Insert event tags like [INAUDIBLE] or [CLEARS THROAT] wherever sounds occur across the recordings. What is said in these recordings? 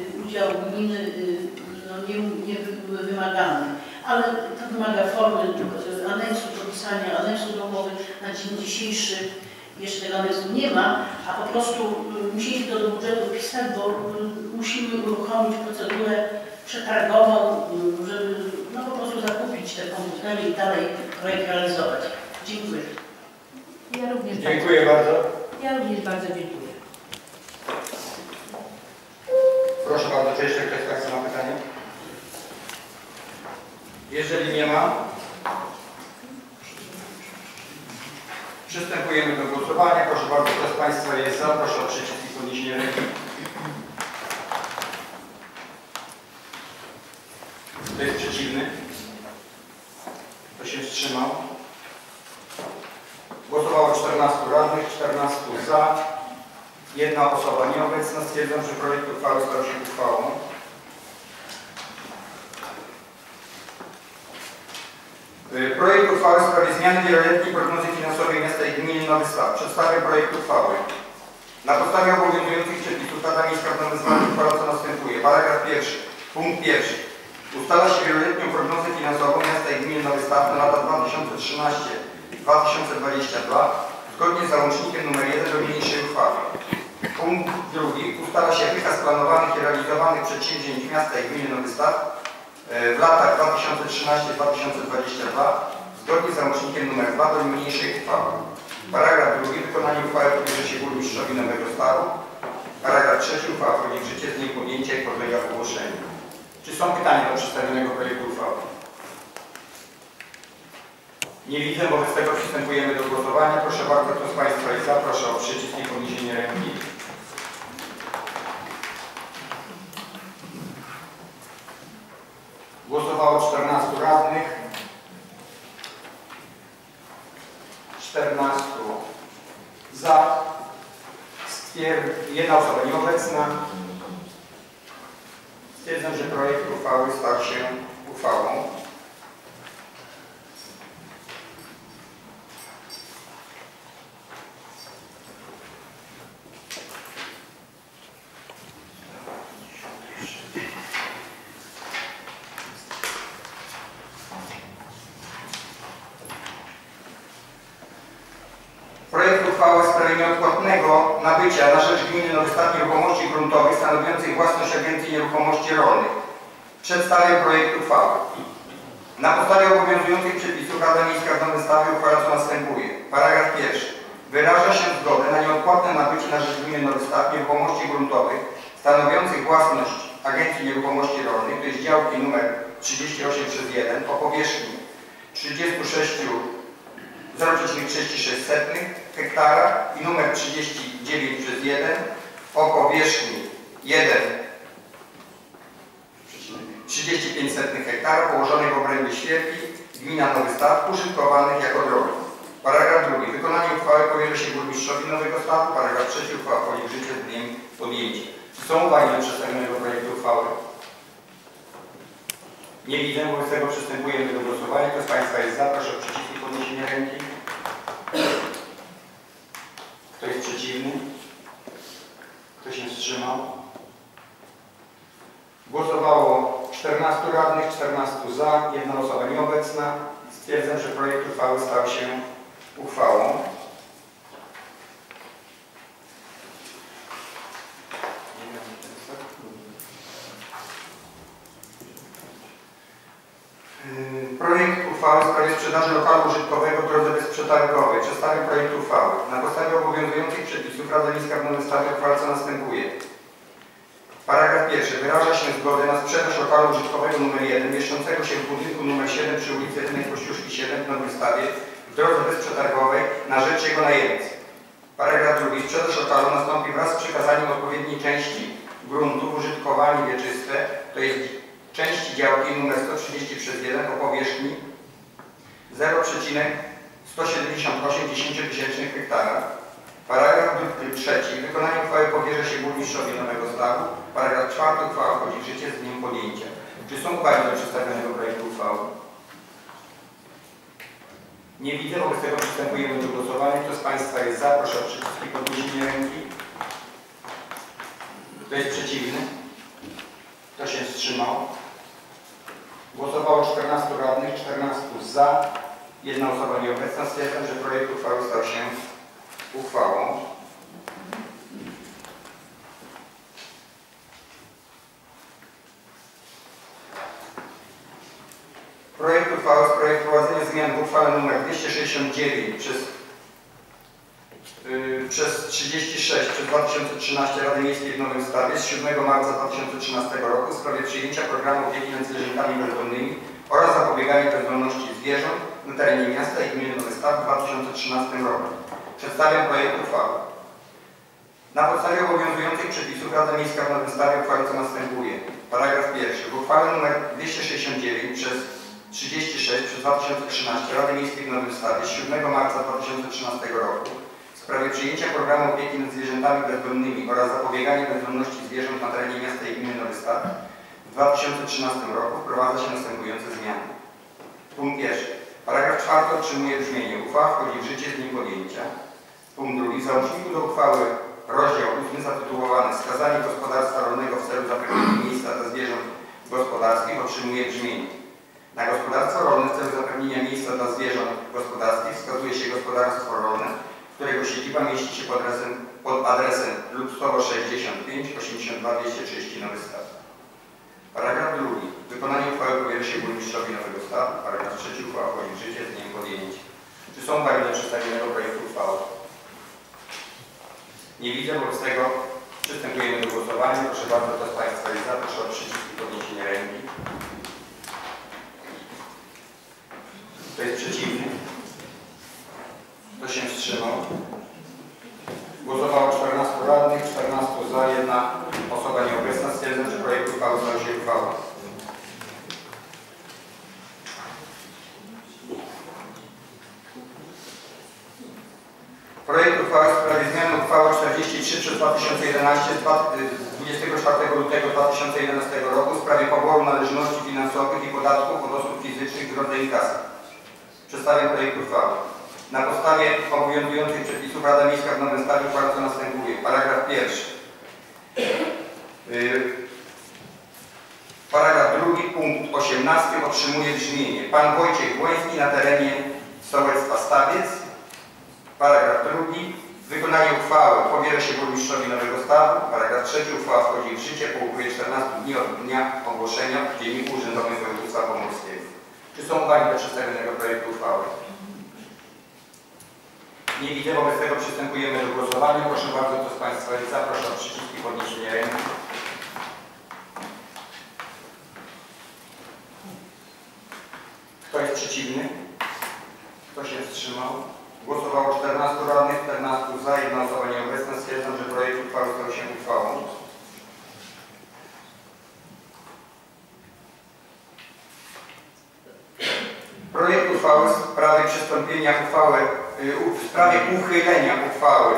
y, udział gminy y, no, nie, nie wy- wymagany, ale to wymaga formy aneksu, podpisania aneksu do umowy. Na dzień dzisiejszy jeszcze tego aneksu nie ma, a po prostu y, musieliśmy to do budżetu wpisać, bo musimy uruchomić procedurę przetargową, żeby no, po prostu zakupić te komputery i dalej projekt realizować. Dziękuję. Ja również, bardzo, Dziękuję bardzo. ja również bardzo dziękuję. Bardzo, czy jeszcze ktoś Państwa ma pytanie? Jeżeli nie ma, przystępujemy do głosowania. Proszę bardzo, kto z Państwa jest za, proszę o przycisk i podniesienie ręki. Kto jest przeciwny? Kto się wstrzymał? Głosowało 14 radnych, 14 za, Jedna osoba nieobecna. Stwierdzam, że projekt uchwały stał się uchwałą. Y, Projekt uchwały w sprawie zmiany wieloletniej prognozy finansowej miasta i gminy Nowy Stad. Przedstawię projekt uchwały. Na podstawie obowiązujących przepisów Rada Miejska w Nowym Stadzie uchwala co następuje. Paragraf pierwszy. Punkt pierwszy. Ustala się wieloletnią prognozę finansową miasta i gminy Nowy Stad na lata 2013-2022 zgodnie z załącznikiem nr 1 do niniejszej uchwały. Punkt drugi. Ustala się wykaz planowanych i realizowanych przedsięwzięć miasta i gminy Nowy Stad e, w latach 2013-2022 zgodnie z załącznikiem nr 2 do niniejszej uchwały. Paragraf drugi. Wykonanie uchwały powierza się burmistrzowi Nowego Stadu. Paragraf trzeci. Uchwała wchodzi w życie z dniem podjęcia i podlega ogłoszenia. Czy są pytania do przedstawionego projektu uchwały? Nie widzę, wobec tego przystępujemy do głosowania. Proszę bardzo, kto z Państwa jest za, proszę o przycisk i podniesienie ręki. Głosowało 14 radnych. 14 za. Stwierd... Jedna osoba nieobecna. Stwierdzam, że projekt uchwały stał się uchwałą. Projekt uchwały w sprawie nieodpłatnego nabycia na rzecz gminy Nowy Stad nieruchomości gruntowych stanowiących własność Agencji Nieruchomości Rolnych. Przedstawię projekt uchwały. Na podstawie obowiązujących przepisów Rada Miejska w Nowym Stawie uchwala co następuje. Paragraf pierwszy. Wyraża się zgodę na nieodpłatne nabycie na rzecz gminy Nowy Stad nieruchomości gruntowych stanowiących własność Agencji Nieruchomości Rolnych, to jest działki numer 38 przez 1 o powierzchni 36 0,36 hektara i numer 39 przez 1 o powierzchni 1 35 hektara położonej w obrębie świerki gmina Nowy Stad użytkowanych jako drogi. Paragraf drugi. Wykonanie uchwały powierza się burmistrzowi Nowego Stadu. Paragraf trzeci. Uchwała wchodzi w życie z dniem podjęcia. Czy są uwagi do przedstawionego projektu uchwały? Nie widzę, wobec tego przystępujemy do głosowania. Kto z Państwa jest za, proszę o przycisk i podniesienie ręki. Kto jest przeciwny? Kto się wstrzymał? Głosowało 14 radnych, 14 za, jedna osoba nieobecna. Stwierdzam, że projekt uchwały stał się uchwałą. Yy, Projekt uchwały w sprawie sprzedaży lokalu użytkowego w drodze bezprzetargowej. Przedstawię projekt uchwały. Na podstawie obowiązujących przepisów Rada Miejska w Nowym Stadzie uchwala co następuje. Paragraf pierwszy. Wyraża się zgodę na sprzedaż lokalu użytkowego nr 1 mieszczącego się w budynku nr 7 przy ulicy Edynej Kościuszki 7 w Nowym Stadzie w drodze bezprzetargowej na rzecz jego najemcy. Paragraf drugi. Sprzedaż lokalu nastąpi wraz z przekazaniem odpowiedniej części gruntu w użytkowanie wieczyste, to jest części działki nr 130 przez 1 o powierzchni 0,178 hektara. Paragraf trzeci. Wykonanie uchwały powierza się burmistrzowi Nowego Stadu. Paragraf czwarty. Uchwała wchodzi w życie z dniem podjęcia. Czy są uwagi do przedstawionego projektu uchwały? Nie widzę, wobec tego przystępujemy do głosowania. Kto z Państwa jest za, proszę o przycisk i podniesienie ręki. Kto jest przeciwny? wstrzymał? Głosowało 14 radnych, 14 za, jedna osoba nieobecna. Stwierdzam, że projekt uchwały stał się uchwałą. Projekt uchwały w sprawie wprowadzenia zmian w uchwale nr 269 przez, yy, przez 36 przez 2013 Rady Miejskiej w Nowym Stawie z 7 marca 2013 roku w sprawie przyjęcia programu opieki nad zwierzętami bezdomnymi oraz zapobiegania bezdomności zwierząt na terenie miasta i gminy Nowy Staw w 2013 roku. Przedstawiam projekt uchwały. Na podstawie obowiązujących przepisów Rada Miejska w Nowym Stawie uchwala co następuje. Paragraf pierwszy. W uchwale nr 269 przez 36 przez 2013 Rady Miejskiej w Nowym Stawie z 7 marca 2013 roku w sprawie przyjęcia programu opieki nad zwierzętami bezdomnymi oraz zapobiegania bezdomności zwierząt na terenie miasta i gminy Nowy w 2013 roku wprowadza się następujące zmiany. Punkt pierwszy. Paragraf czwarty otrzymuje brzmienie. Uchwała wchodzi w życie z dniem podjęcia. Punkt drugi. Załączniku do uchwały rozdział 8 zatytułowany Wskazanie gospodarstwa rolnego w celu zapewnienia miejsca dla zwierząt gospodarskich otrzymuje brzmienie. Na gospodarstwo rolne w celu zapewnienia miejsca dla zwierząt gospodarskich wskazuje się gospodarstwo rolne, którego siedziba mieści się pod adresem, pod adresem Lubstowo 65 82 230 Nowy Stad. Paragraf drugi. Wykonanie uchwały powierza się burmistrzowi Nowego Stadu. Paragraf trzeci. Uchwała wchodzi w życie z dniem podjęcia. Czy są uwagi do przedstawionego projektu uchwały? Nie widzę, wobec tego przystępujemy do głosowania. Proszę bardzo, kto z Państwa jest za, proszę o przycisk i podniesienie ręki. Kto jest przeciwny? Kto się wstrzymał? Głosowało 14 radnych, 23 przez 2011 24 y, lutego 2011 roku w sprawie poboru należności finansowych i podatków od osób fizycznych z rodzaju kasy. Przedstawiam projekt uchwały. Na podstawie obowiązujących przepisów Rada Miejska w Nowym Stadiu bardzo następuje. Paragraf pierwszy. Y, paragraf drugi, punkt 18 otrzymuje brzmienie. Pan Wojciech Błoński na terenie sołectwa Stawiec. Paragraf drugi, Wykonanie uchwały powierza się burmistrzowi Nowego Stawu. Paragraf trzeci. Uchwała wchodzi w życie po upływie 14 dni od dnia ogłoszenia w Dzienniku Urzędowym Województwa Pomorskiego. Czy są uwagi do przedstawionego projektu uchwały? Nie widzę, wobec tego przystępujemy do głosowania. Proszę bardzo, kto z Państwa jest za, proszę o podniesienie ręki. Kto jest przeciwny? Kto się wstrzymał? Głosowało 14 radnych, 14 za, jedna osoba nieobecna. Stwierdzam, że projekt uchwały stał się uchwałą. Projekt uchwały w sprawie przystąpienia uchwały, y, w sprawie uchylenia uchwały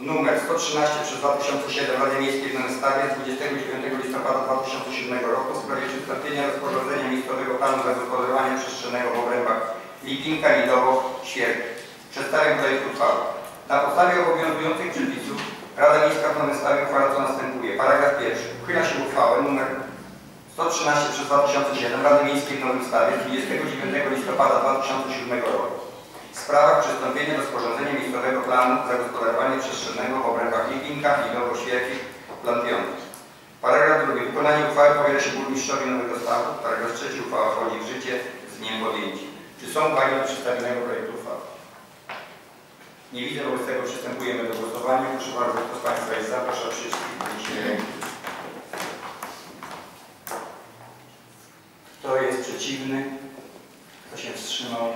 numer 113 przez 2007 Rady Miejskiej w Nowym Stawie z 29 listopada 2007 roku w sprawie przystąpienia rozporządzenia miejscowego planu zagospodarowania przestrzennego w obrębach Lipinka, Lidowo, Świerk. Przedstawiam projekt uchwały. Na podstawie obowiązujących przepisów Rada Miejska w Nowym Stawie uchwala co następuje. Paragraf pierwszy. Uchyla się uchwałę numer 113 przez 2007 Rady Miejskiej w Nowym Stawie z 29 listopada 2007 roku w sprawach przystąpienia do sporządzenia miejscowego planu zagospodarowania przestrzennego w obrębach Lipinka, Lidowo, Świerki, Plan 5. Paragraf drugi. Wykonanie uchwały powierza się burmistrzowi Nowego Stawu. Paragraf trzeci. Uchwała wchodzi w życie z dniem podjęcia. Czy są do przedstawionego projektu uchwały? Nie widzę, wobec tego przystępujemy do głosowania. Proszę bardzo, kto z Państwa jest za, proszę i podniesienie ręki. Kto jest przeciwny? Kto się wstrzymał?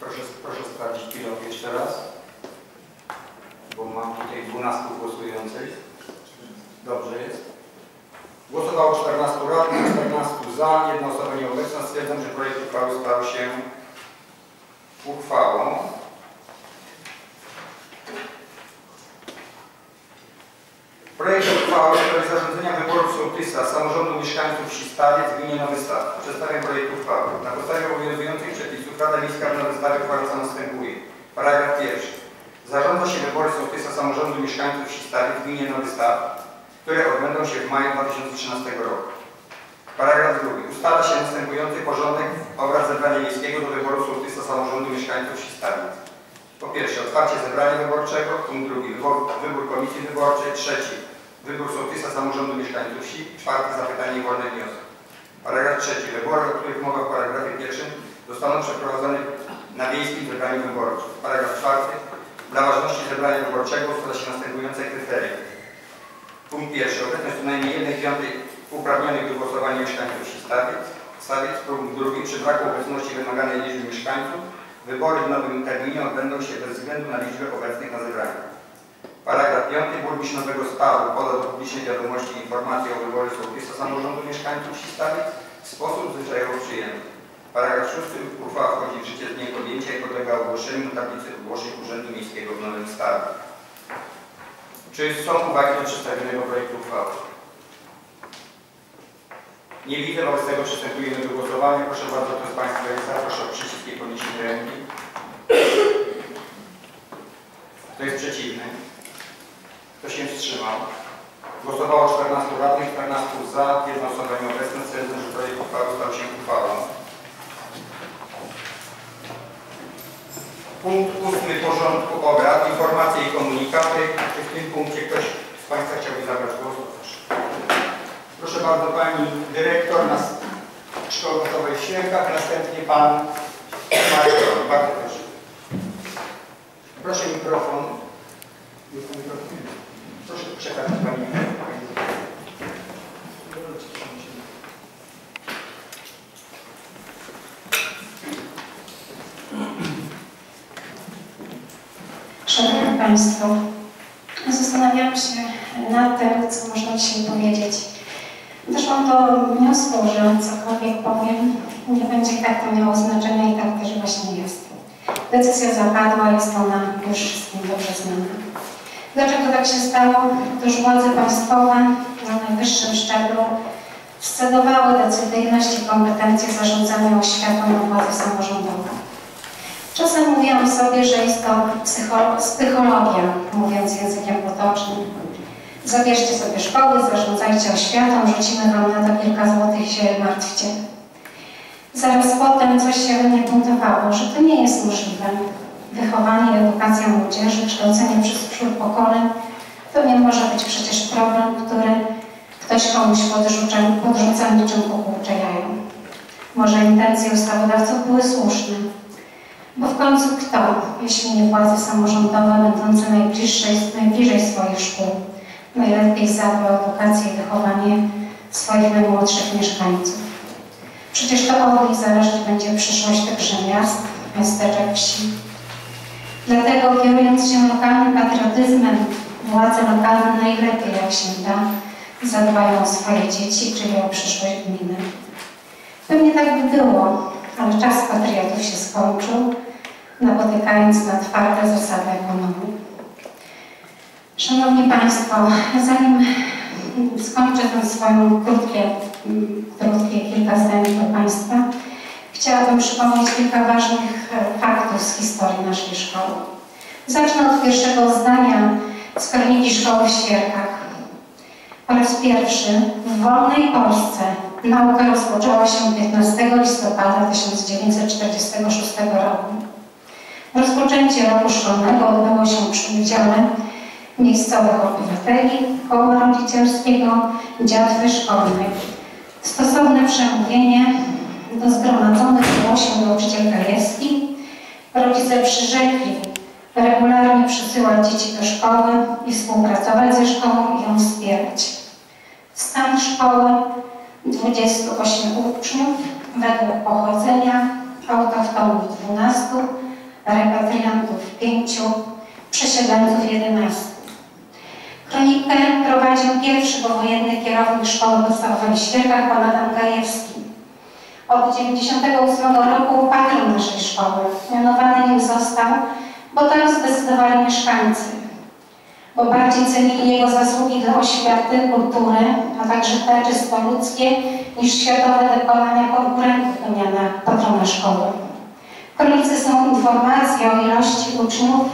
Proszę, proszę sprawdzić pilot jeszcze raz, bo mam tutaj 12 głosujących. Dobrze jest. Głosowało 14 radnych, 14 za, jedna osoba nieobecna. Stwierdzam, że projekt uchwały stał się uchwałą. Projekt uchwały w sprawie zarządzenia wyborów sołtysa samorządu mieszkańców w gminie Nowy Staw. Przedstawiam projekt uchwały. Na podstawie obowiązujących przepisów Rada Miejska w Nowym Stawie uchwala co następuje. Paragraf pierwszy. Zarządza się wybory sołtysa samorządu mieszkańców wsi Starych w gminie Nowy Staw, które odbędą się w maju 2013 roku. Paragraf drugi. Ustala się następujący porządek obrad zebrania miejskiego do wyboru sołtysa samorządu mieszkańców wsi Starych. Po pierwsze, otwarcie zebrania wyborczego. Punkt drugi, wybór, wybór komisji wyborczej. Trzeci, wybór sołtysa samorządu mieszkańców wsi. Czwarty, zapytanie i wolny wniosek. Paragraf trzeci. Wybory, o których mowa w paragrafie pierwszym, zostaną przeprowadzone na wiejskim zebraniu wyborczym. Paragraf czwarty. Dla ważności zebrania wyborczego ustala się następujące kryteria. Punkt pierwszy. Obecność co najmniej jednej piątej uprawnionych do głosowania mieszkańców wsi Stawiec. Stawiec. Punkt drugi. Przy braku obecności wymaganej liczby mieszkańców wybory w nowym terminie odbędą się bez względu na liczbę obecnych na zebraniu. Paragraf 5. Burmistrz Nowego Stawu poda do publicznej wiadomości informację o wyborze sołtysa samorządu mieszkańców wsi Stawiec w sposób zwyczajowo przyjęty. Paragraf 6. Uchwała wchodzi w życie z dniem podjęcia i podlega ogłoszeniu tablicy ogłoszeń Urzędu Miejskiego w Nowym Stawie. Czy są uwagi do przedstawionego projektu uchwały? Nie widzę, wobec tego przystępujemy do głosowania. Proszę bardzo, kto z Państwa jest za, proszę o przycisk i podniesienie ręki. Kto jest przeciwny? Kto się wstrzymał? Głosowało 14 radnych, 14 za, jedna osoba nieobecna. Stwierdzam, że projekt uchwały stał się uchwałą. Punkt ósmy porządku obrad, informacje i komunikaty. Czy w tym punkcie ktoś z Państwa chciałby zabrać głos? Proszę. Bardzo Pani Dyrektor nas Szkoły Podstawowej w następnie Pan. Bardzo proszę. Proszę mikrofon. Jest mikrofon? Proszę przekazać Pani mikrofon. Szanowni Państwo, zastanawiałam się nad tym, co można dzisiaj powiedzieć. Doszłam do wniosku, że cokolwiek powiem, nie będzie tak to miało znaczenia i tak też właśnie jest. Decyzja zapadła, jest ona już wszystkim dobrze znana. Dlaczego tak się stało? Otóż władze państwowe na najwyższym szczeblu scedowały decyzyjność i kompetencje zarządzania oświatą na władze samorządowe. Czasem mówiłam sobie, że jest to psycho- psychologia, mówiąc językiem potocznym. Zabierzcie sobie szkoły, zarządzajcie oświatą, rzucimy wam na to kilka złotych się martwcie. Zaraz potem coś się mnie buntowało, że to nie jest możliwe. Wychowanie i edukacja młodzieży, kształcenie przez wśród pokoleń, to nie może być przecież problem, który ktoś komuś podrzuca, podrzuca niczym kukułcze. Może intencje ustawodawców były słuszne, bo w końcu kto, jeśli nie władze samorządowe będące najbliższej, najbliżej swoich szkół, najlepiej zadba o edukację i wychowanie swoich najmłodszych mieszkańców? Przecież to od nich zależeć będzie przyszłość tychże miast, miasteczek, wsi. Dlatego kierując się lokalnym patriotyzmem, władze lokalne najlepiej jak się da zadbają o swoje dzieci, czyli o przyszłość gminy. Pewnie tak by było, ale czas patriotów się skończył, napotykając na twarde zasady ekonomii. Szanowni Państwo, zanim skończę tę swoją krótkie, krótkie kilka zdań do Państwa, chciałabym przypomnieć kilka ważnych faktów z historii naszej szkoły. Zacznę od pierwszego zdania z kroniki szkoły w Świerkach. Po raz pierwszy w wolnej Polsce nauka rozpoczęła się 15 listopada 1946 roku. Rozpoczęcie roku szkolnego odbyło się przy udziale miejscowych obywateli, koła rodzicielskiego, dziatwy szkolnej. Stosowne przemówienie do zgromadzonych wygłosił nauczyciel Gajewski. Rodzice przyrzekli regularnie przysyłać dzieci do szkoły i współpracować ze szkołą i ją wspierać. Stan szkoły 28 uczniów według pochodzenia, autochtonów 12, repatriantów 5, przesiedleńców 11. Kronikę prowadził pierwszy powojenny kierownik szkoły podstawowej w Świerkach, pan Adam Gajewski. Od 1998 roku patron naszej szkoły. Mianowany nim został, bo tak zdecydowali mieszkańcy. Bo bardziej cenili jego zasługi dla oświaty, kultury, a także te czysto ludzkie, niż światowe dokonania konkurentów miana patrona szkoły. Kronice są informacje o ilości uczniów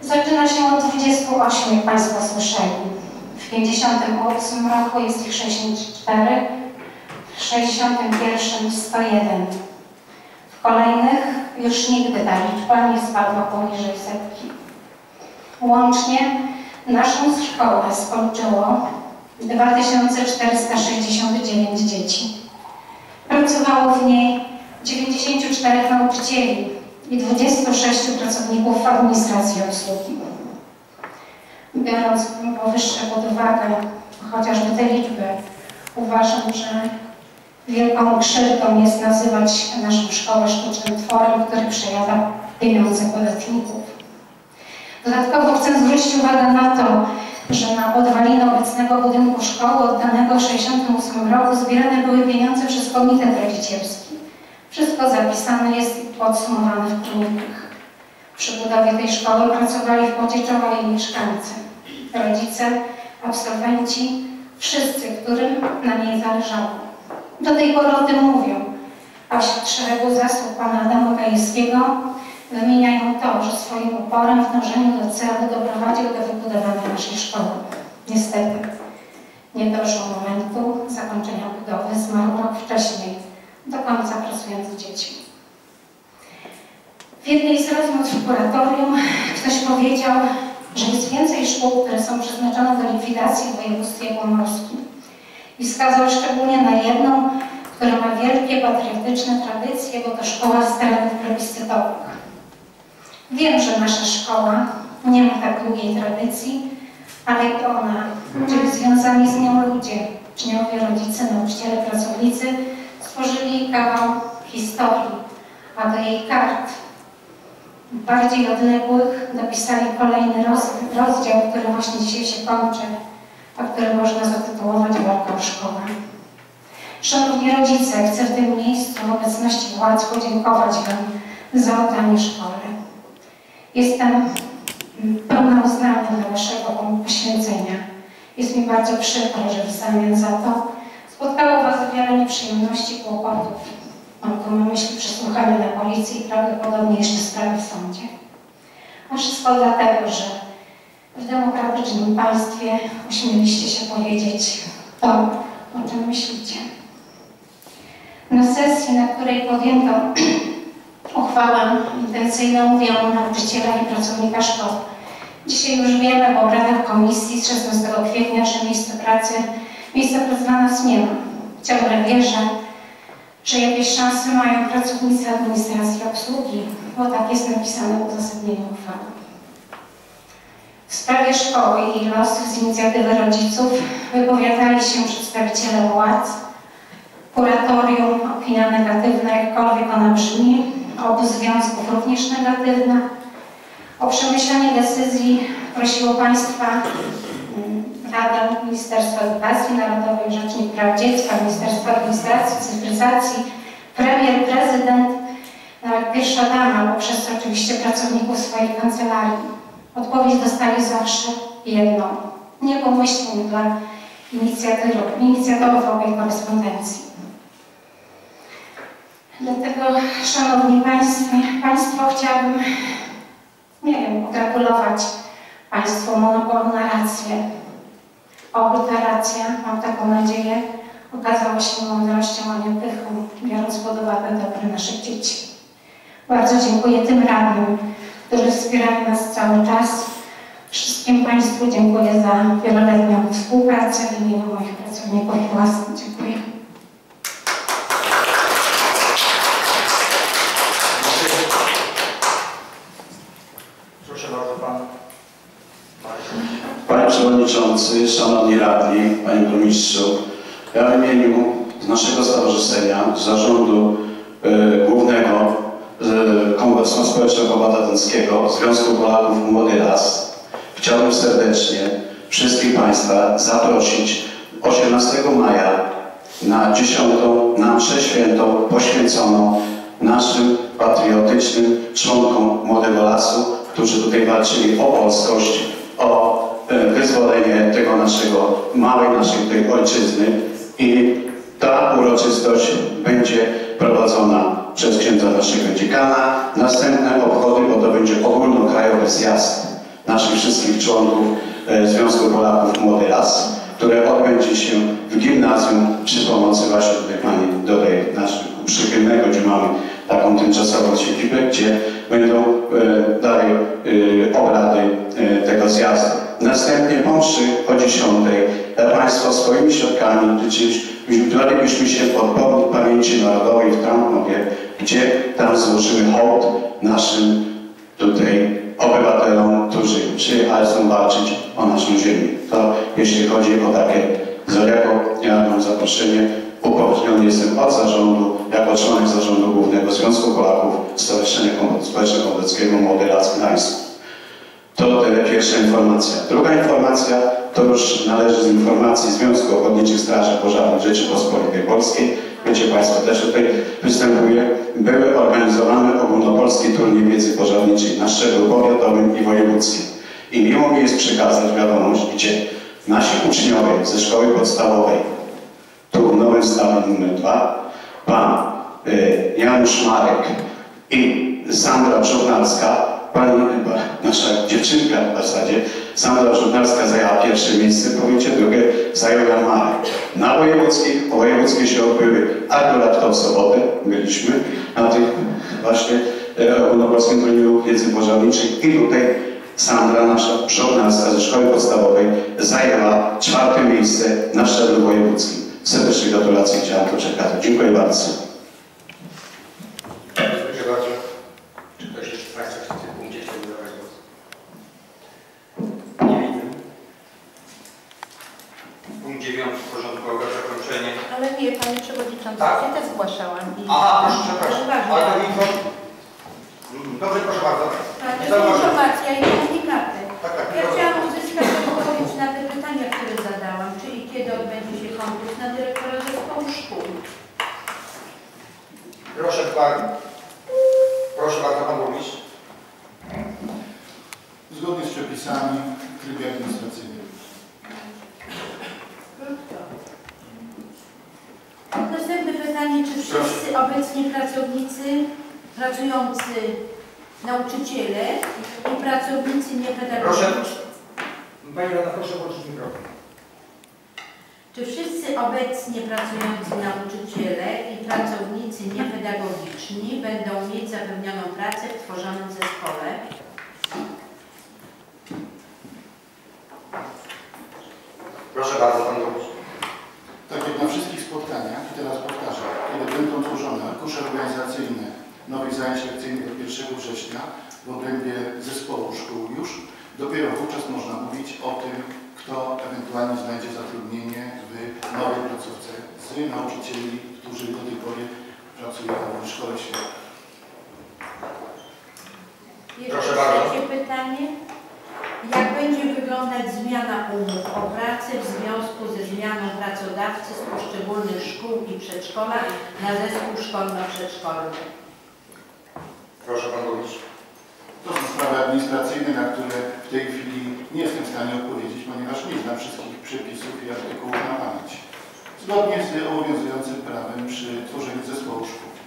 Zaczyna się od 28, jak Państwo słyszeli. W 58 roku jest ich 64, w 61 101. W kolejnych już nigdy ta liczba nie spadła poniżej setki. Łącznie naszą szkołę skończyło 2469 dzieci. Pracowało w niej 94 nauczycieli i 26 pracowników administracji obsługi. Biorąc powyższe pod uwagę, chociażby te liczby, uważam, że wielką krzywdą jest nazywać naszą szkołę sztucznym tworem, który przejada pieniądze podatników. Dodatkowo chcę zwrócić uwagę na to, że na podwaliny obecnego budynku szkoły oddanego w 1968 roku zbierane były pieniądze przez komitet rodzicielski. Wszystko zapisane jest i podsumowane w kronikach. Przy budowie tej szkoły pracowali w czoła jej mieszkańcy, rodzice, absolwenci, wszyscy, którym na niej zależało. Do tej pory o tym mówią, a wśród szeregu zasług pana Adama Gajewskiego wymieniają to, że swoim uporem w dążeniu do celu doprowadził do wybudowania naszej szkoły. Niestety, nie doszło momentu zakończenia budowy, zmarł rok wcześniej, do końca pracując z dziećmi. W jednej z rozmów w kuratorium ktoś powiedział, że jest więcej szkół, które są przeznaczone do likwidacji w województwie pomorskim. I wskazał szczególnie na jedną, która ma wielkie patriotyczne tradycje, bo to szkoła staranów plebiscytowych. Wiem, że nasza szkoła nie ma tak długiej tradycji, ale i ona, czyli związani z nią ludzie, uczniowie, rodzice, nauczyciele, pracownicy, stworzyli kawał historii, a do jej kart bardziej odległych dopisali kolejny roz, rozdział, który właśnie dzisiaj się kończy, a który można zatytułować Walka o. Szanowni rodzice, chcę w tym miejscu w obecności władz podziękować Wam za oddanie szkole. Jestem pełna uznania dla Waszego poświęcenia. Jest mi bardzo przykro, że w zamian za to spotkało Was wiele nieprzyjemności i kłopotów. Mam tu na myśli przesłuchanie na policji i prawdopodobnie jeszcze sprawy w sądzie. A wszystko dlatego, że w demokratycznym państwie ośmieliście się powiedzieć to, o czym myślicie. Na sesji, na której podjęto [CLEARS THROAT] uchwałę intencyjną mówiono nauczyciela i pracownika szkoły. Dzisiaj już wiemy po obradach komisji z 16 kwietnia, że miejsce pracy, miejsca pracy nas nie ma. Ciągle wierzę, że jakieś szanse mają pracownicy administracji obsługi, bo tak jest napisane w uzasadnieniu uchwały. W sprawie szkoły i jej losów z inicjatywy rodziców wypowiadali się przedstawiciele władz, kuratorium, opinia negatywna, jakkolwiek ona brzmi, obu związków również negatywna. O przemyślenie decyzji prosiło Państwa Rada Ministerstwa Edukacji Narodowej, Rzecznik Praw Dziecka, Ministerstwo Administracji, Cyfryzacji, premier, prezydent, nawet pierwsza dama, poprzez oczywiście pracowników swojej kancelarii. Odpowiedź dostali zawsze jedną. Niepomyślną dla inicjatorów, owej korespondencji. Dlatego, Szanowni Państwo, Państwo chciałabym, nie wiem, pogratulować Państwu monopolu na rację. Oby ta racja, mam taką nadzieję, okazała się mądrością, a nie pychą, biorąc pod uwagę dobre naszych dzieci. Bardzo dziękuję tym radnym, którzy wspierają nas cały czas. Wszystkim Państwu dziękuję za wieloletnią współpracę w imieniu moich pracowników i. Dziękuję. Proszę bardzo, Pan Marek. Panie Przewodniczący, Szanowni Radni, Panie Burmistrzu, ja w imieniu naszego Stowarzyszenia, Zarządu e, Głównego e, Kongresu Społecznego Obywatelskiego Związku Polaków Młody Las chciałbym serdecznie wszystkich Państwa zaprosić 18 maja na 10. na mszę świętą poświęconą naszym patriotycznym członkom Młodego Lasu, którzy tutaj walczyli o polskość, o wyzwolenie tego naszego, małej naszej tej ojczyzny i ta uroczystość będzie prowadzona przez księdza naszego dziekana. Następne obchody, bo to będzie ogólnokrajowy zjazd naszych wszystkich członków e, Związku Polaków Młody Las, które odbędzie się w gimnazjum przy pomocy właśnie tutaj Pani Dobrej, naszego przychylnego, gdzie mamy taką tymczasową siedzibę, gdzie będą e, dalej e, obrady e, tego zjazdu. Następnie po mszy o 10 e, Państwo swoimi środkami wybralibyśmy się pod pomnik pamięci narodowej w Trąbnowie, gdzie tam złożymy hołd naszym tutaj obywatelom, którzy przyjechali są walczyć o naszą ziemię. To jeśli chodzi o takie zaleko, ja mam zaproszenie, upoważniony jestem od zarządu, jako członek zarządu Głównego Związku Polaków Stowarzyszenia Społecznego Obecnego Młody Las Gdańsk. To pierwsza informacja. Druga informacja to już należy z informacji Związku Ochotniczych Straży Pożarnych Rzeczypospolitej Polskiej. Wiecie Państwo, też tutaj występuje. Były organizowane ogólnopolski turniej wiedzy pożarniczej na szczeblu powiatowym i wojewódzkim. I miło mi jest przekazać wiadomość, gdzie nasi uczniowie ze szkoły podstawowej, tu w Nowym Stanie numer 2, pan y, Janusz Marek i Sandra Brzownalska, pani, nasza dziewczynka w zasadzie, Sandra Brzownalska zajęła pierwsze miejsce, powiecie, drugie zajął Jan Marek. Na wojewódzkich, wojewódzkie się odbyły akurat w sobotę, byliśmy na tych właśnie ogólnopolskim turnieju wiedzy pożarniczej i tutaj Sandra, nasza Brzownalska ze szkoły podstawowej zajęła czwarte miejsce na szczeblu wojewódzkim. Serdeczne gratulacje chciałem to przekazać. Dziękuję bardzo. Dziękuję bardzo. Czy ktoś jeszcze z Państwa chce w tym punkcie chciałby zabrać głos? Nie widzę. Punkt dziewiąty porządku obrad zakończenie. Panie Przewodniczący, Tak. ja też zgłaszałam. I Aha, proszę, przepraszam. Ważne. Ale to info... Mm, Dobrze, proszę bardzo. Tak, to jest informacja i. Tak, tak, Ja proszę. chciałam uzyskać odpowiedź na te pytania, które zadałam, czyli kiedy odbędzie się konkurs na dyrektora zespołu szkół. Proszę Pan. Proszę bardzo, Pan Burmistrz. Zgodnie z przepisami w trybie administracyjnym. Następne pytanie, czy wszyscy obecni pracownicy pracujący nauczyciele i pracownicy niepedagogiczni Pani Rada, proszę włączyć mikrofon. Czy wszyscy obecnie pracujący nauczyciele i pracownicy niepedagogiczni będą mieć zapewnioną pracę w tworzonym zespole? Proszę bardzo, Pan Burmistrz. Tak jak na wszystkich spotkaniach, i teraz powtarzam, kiedy będą tworzone arkusze organizacyjne nowych zajęć lekcyjnych od 1 września w obrębie zespołu szkół już, dopiero wówczas można mówić o tym, kto ewentualnie znajdzie zatrudnienie w nowej placówce z nauczycieli, którzy do tej pory pracują w szkole. Jeszcze Proszę bardzo. trzecie pytanie. Jak będzie wyglądać zmiana umów o pracę w związku ze zmianą pracodawcy z poszczególnych szkół i przedszkola na zespół szkolno-przedszkolny? Proszę Pan Burmistrz. To są sprawy administracyjne, na które w tej chwili nie jestem w stanie odpowiedzieć, ponieważ nie znam wszystkich przepisów i artykułów na pamięć. Zgodnie z obowiązującym prawem przy tworzeniu zespołu szkół.